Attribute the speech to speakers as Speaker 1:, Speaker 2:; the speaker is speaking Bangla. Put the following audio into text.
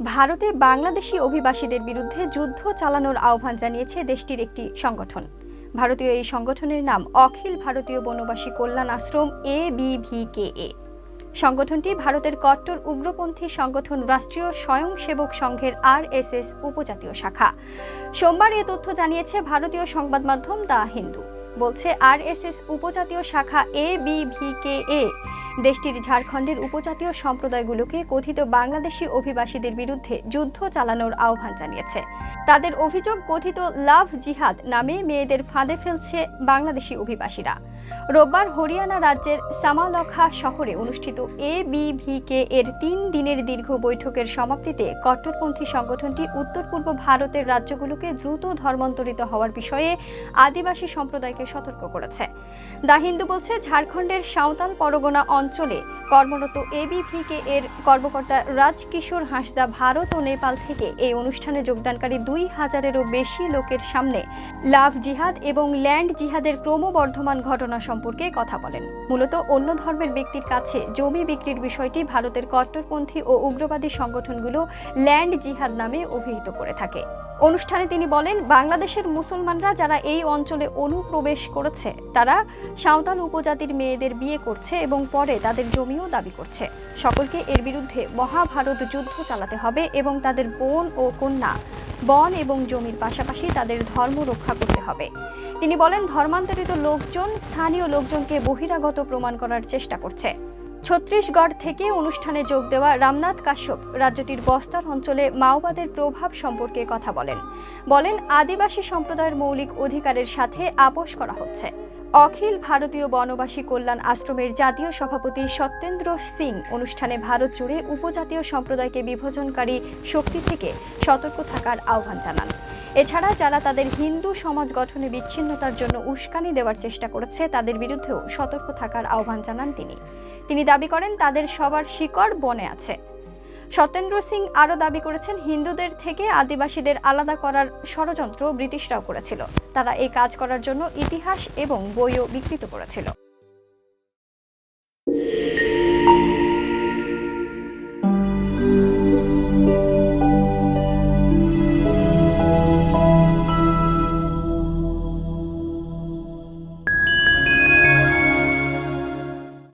Speaker 1: ভারতে বাংলাদেশি অভিবাসীদের বিরুদ্ধে যুদ্ধ চালানোর আহ্বান জানিয়েছে দেশটির একটি সংগঠন। ভারতীয় এই সংগঠনের নাম অখিল ভারতীয় বনবাসী কল্যাণ আশ্রম, এ বিভিকেএ সংগঠনটি ভারতের কট্টর উগ্রপন্থী সংগঠন রাষ্ট্রীয় স্বয়ংসেবক সংঘের আরএসএস উপজাতীয় শাখা। সোমবার এ তথ্য জানিয়েছে ভারতীয় সংবাদ মাধ্যম দ্য হিন্দু। বলছে আরএসএস উপজাতীয় শাখা এ বিভিকেএ দেশটির ঝাড়খণ্ডের উপজাতীয় সম্প্রদায়গুলোকে কথিত বাংলাদেশি অভিবাসীদের বিরুদ্ধে যুদ্ধ চালানোর আহ্বান জানিয়েছে। তাদের অভিযোগ কথিত লাভ জিহাদ নামে মেয়েদের ফাঁদে ফেলছে বাংলাদেশি অভিবাসীরা। রোববার হরিয়ানা রাজ্যের সামালখা শহরে অনুষ্ঠিত এ বিভিকে এর তিন দিনের দীর্ঘ বৈঠকের সমাপ্তিতে কট্টরপন্থী সংগঠনটি উত্তর পূর্ব ভারতের রাজ্যগুলোকে দ্রুত ধর্মান্তরিত হওয়ার বিষয়ে আদিবাসী সম্প্রদায়কে সতর্ক করেছে। দা হিন্দু বলছে, ঝাড়খণ্ডের সাঁওতাল পরগনা অঞ্চলে কর্মরত এবিভিকে এর কর্মকর্তা রাজকিশোর হাঁসদা ভারত ও নেপাল থেকে এই অনুষ্ঠানে যোগদানকারী দুই হাজারেরও বেশি লোকের সামনে লাভ জিহাদ এবং ল্যান্ড জিহাদের ক্রমবর্ধমান ঘটনা সম্পর্কে কথা বলেন। মূলত অন্য ধর্মের ব্যক্তির কাছে জমি বিক্রির বিষয়টি ভারতের কট্টরপন্থী ও উগ্রবাদী সংগঠনগুলো ল্যান্ড জিহাদ নামে অভিহিত করে থাকে। অনুষ্ঠানে তিনি বলেন, বাংলাদেশের মুসলমানরা যারা এই অঞ্চলে অনুপ্রবেশ করেছে, তারা সাঁওতাল উপজাতির মেয়েদের বিয়ে করছে এবং পরে তাদের জমিও দাবি করছে। সকলকে এর বিরুদ্ধে মহাভারত যুদ্ধ চালাতে হবে এবং তাদের বোন ও কন্যা বন এবং জমির পাশাপাশি তাদের ধর্ম রক্ষা করতে হবে। তিনি বলেন, ধর্মান্তরিত লোকজন, স্থানীয় লোকজনকে বহিরাগত প্রমাণ করার চেষ্টা করছে। ছত্তিশগড় থেকে অনুষ্ঠানে যোগ দেওয়া রামনাথ কাশ্যপ রাজ্যটির বস্তার অঞ্চলে মাওবাদের প্রভাব সম্পর্কে কথা বলেন। বলেন, আদিবাসী সম্প্রদায়ের মৌলিক অধিকারের সাথে আপোষ করা হচ্ছে। অখিল ভারতীয় বনবাসী কল্যাণ আশ্রমের জাতীয় সভাপতি সত্যেন্দ্র সিং অনুষ্ঠানে ভারত জুড়ে উপজাতীয় সম্প্রদায়কে বিভাজনকারী শক্তি থেকে সতর্ক থাকার আহ্বান জানান। এছাড়া যারা তাদের হিন্দু সমাজ গঠনে বিচ্ছিন্নতার জন্য উস্কানি দেওয়ার চেষ্টা করেছে, তাদের বিরুদ্ধেও সতর্ক থাকার আহ্বান জানান তিনি। তিনি দাবি করেন, তাদের সবার শিকড় বনে আছে। সত্যেন্দ্র সিং আরও দাবি করেছেন, হিন্দুদের থেকে আদিবাসীদের আলাদা করার ষড়যন্ত্র ব্রিটিশরাও করেছিল। তারা এই কাজ করার জন্য ইতিহাস এবং বইও বিকৃত করেছিল।